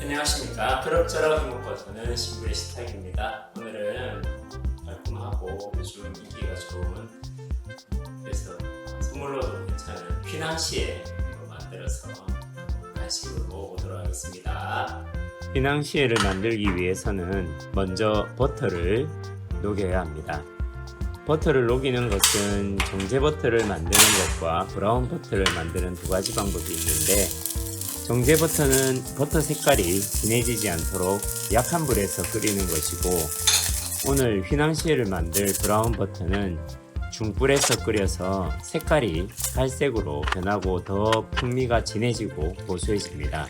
안녕하십니까. 그럭저럭 행복버터는 신부의 식탁입니다. 오늘은 깔끔하고 요즘 인기가 좋은 그래서 선물로도 괜찮은 휘낭시에 만들어서 간식으로 먹어보도록 하겠습니다. 휘낭시에를 만들기 위해서는 먼저 버터를 녹여야 합니다. 버터를 녹이는 것은 정제 버터를 만드는 것과 브라운 버터를 만드는 두 가지 방법이 있는데 정제 버터는 버터 색깔이 진해지지 않도록 약한 불에서 끓이는 것이고 오늘 휘낭시에를 만들 브라운 버터는 중불에서 끓여서 색깔이 갈색으로 변하고 더 풍미가 진해지고 고소해집니다.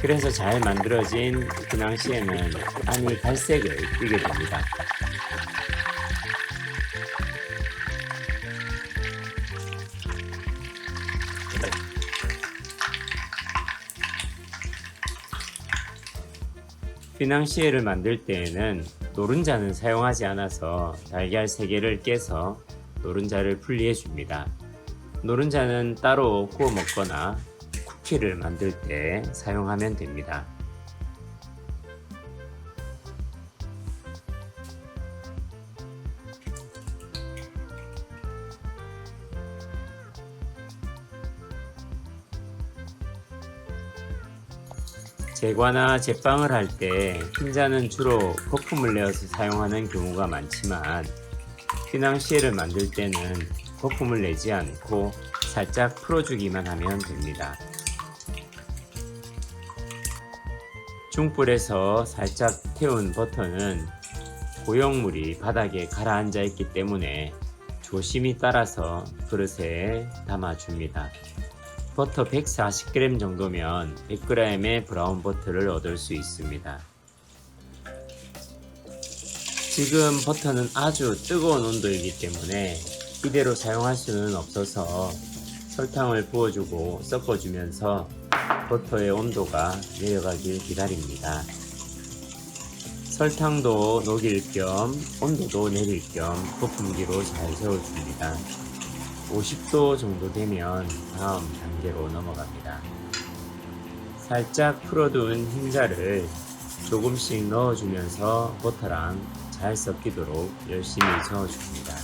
그래서 잘 만들어진 휘낭시에는 안이 갈색을 띠게 됩니다. 휘낭시에를 만들 때에는 노른자는 사용하지 않아서 달걀 3개를 깨서 노른자를 분리해 줍니다. 노른자는 따로 구워 먹거나 쿠키를 만들 때 사용하면 됩니다. 제과나 제빵을 할 때 흰자는 주로 거품을 내어서 사용하는 경우가 많지만 휘낭시에를 만들 때는 거품을 내지 않고 살짝 풀어주기만 하면 됩니다. 중불에서 살짝 태운 버터는 고용물이 바닥에 가라앉아 있기 때문에 조심히 따라서 그릇에 담아줍니다. 버터 140g 정도면 100g의 브라운 버터를 얻을 수 있습니다. 지금 버터는 아주 뜨거운 온도이기 때문에 이대로 사용할 수는 없어서 설탕을 부어주고 섞어주면서 버터의 온도가 내려가길 기다립니다. 설탕도 녹일 겸 온도도 내릴 겸 거품기로 잘 세워줍니다. 50도 정도 되면 다음 단계로 넘어갑니다. 살짝 풀어둔 흰자를 조금씩 넣어주면서 버터랑 잘 섞이도록 열심히 저어줍니다.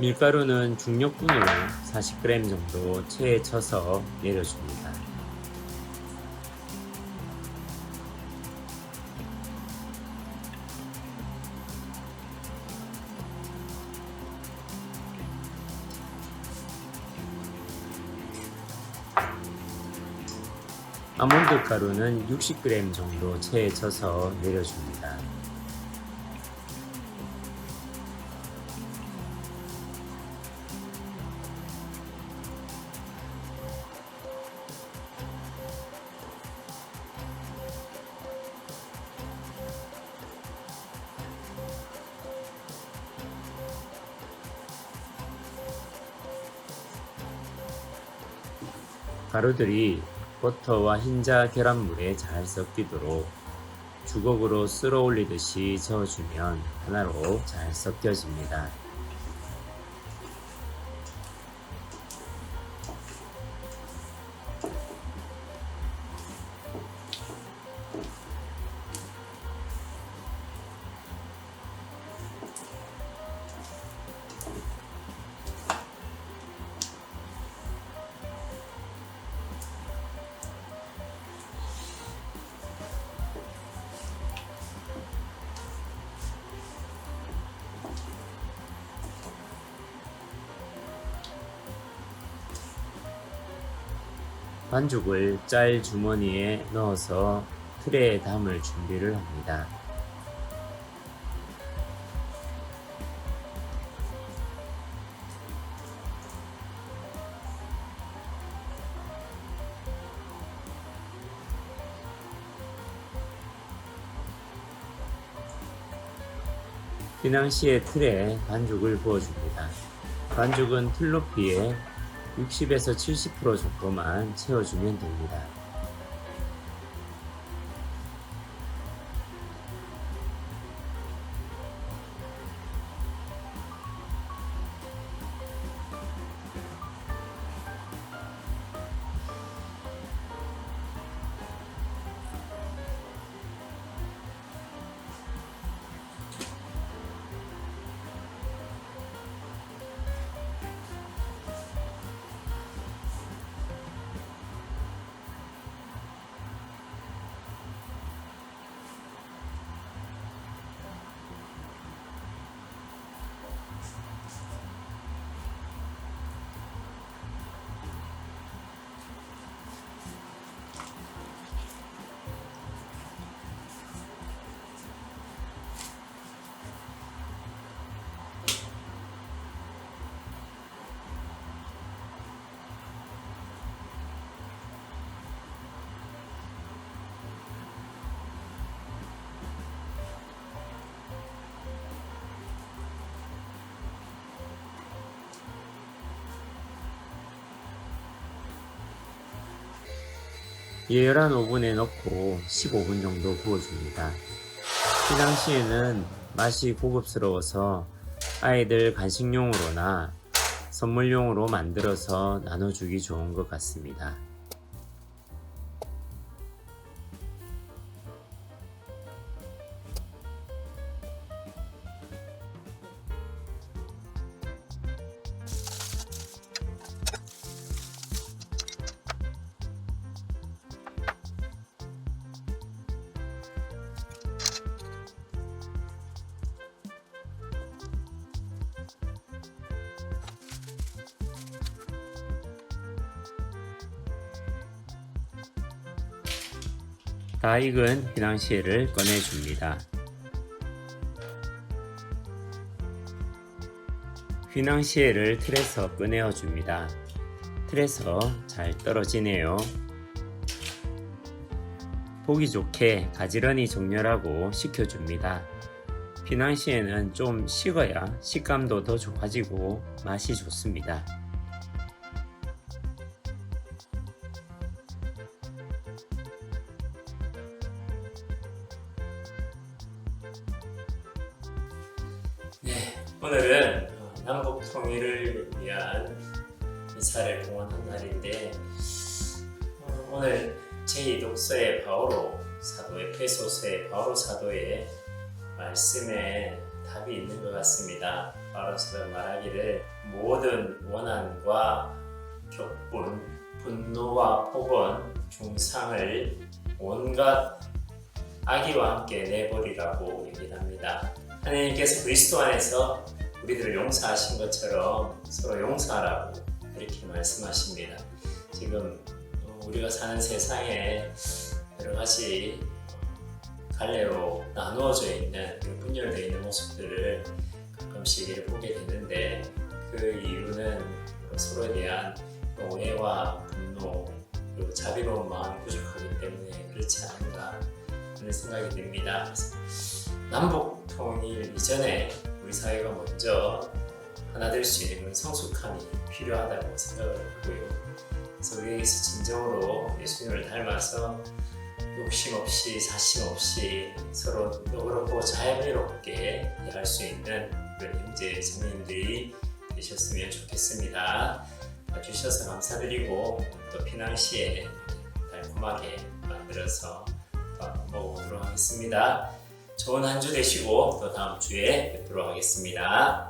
밀가루는 중력분으로 40g 정도 체에 쳐서 내려줍니다. 아몬드 가루는 60g 정도 체에 쳐서 내려줍니다. 가루들이 버터와 흰자 계란물에 잘 섞이도록 주걱으로 쓸어 올리듯이 저어주면 하나로 잘 섞여집니다. 반죽을 짤 주머니에 넣어서 틀에 담을 준비를 합니다. 그 휘낭시에 틀에 반죽을 부어줍니다. 반죽은 틀 높이에 60에서 70% 정도만 채워주면 됩니다. 예열한 오븐에 넣고 15분 정도 구워줍니다. 휘낭시에는 맛이 고급스러워서 아이들 간식용으로나 선물용으로 만들어서 나눠주기 좋은 것 같습니다. 다 익은 휘낭시에를 꺼내줍니다. 휘낭시에를 틀에서 꺼내어 줍니다. 틀에서 잘 떨어지네요. 보기 좋게 가지런히 정렬하고 식혀줍니다. 휘낭시에는 좀 식어야 식감도 더 좋아지고 맛이 좋습니다. 오늘은 어, 남북 통일을 위한 미사를 공헌한 날인데 어, 오늘 제2독서의 바오로 사도의 페소서의 바오로 사도의 말씀에 답이 있는 것 같습니다. 바오로 사도가 말하기를 모든 원한과 격분, 분노와 폭언, 중상을 온갖 악의와 함께 내버리라고 얘기를 합니다. 하나님께서 그리스도 안에서 우리들을 용서하신 것처럼 서로 용서하라고 이렇게 말씀하십니다. 지금 어, 우리가 사는 세상에 여러 가지 갈래로 나누어져 있는 그 분열되어 있는 모습들을 가끔씩 보게 되는데 그 이유는 서로에 대한 오해와 분노 그리고 자비로운 마음이 부족하기 때문에 그렇지 않은가 하는 생각이 듭니다. 남북 통일 이전에 우리 사회가 먼저 하나 될수 있는 성숙함이 필요하다고 생각을 하고요. 그래서 우리에게서 진정으로 예수님을 닮아서 욕심 없이 사심 없이 서로 너그럽고 자유롭게 대할 수 있는 그런 형제 자매님들이 되셨으면 좋겠습니다. 봐주셔서 감사드리고 또 피낭시에 달콤하게 만들어서 또 한번 먹어보도록 하겠습니다. 좋은 한 주 되시고 또 다음 주에 뵙도록 하겠습니다.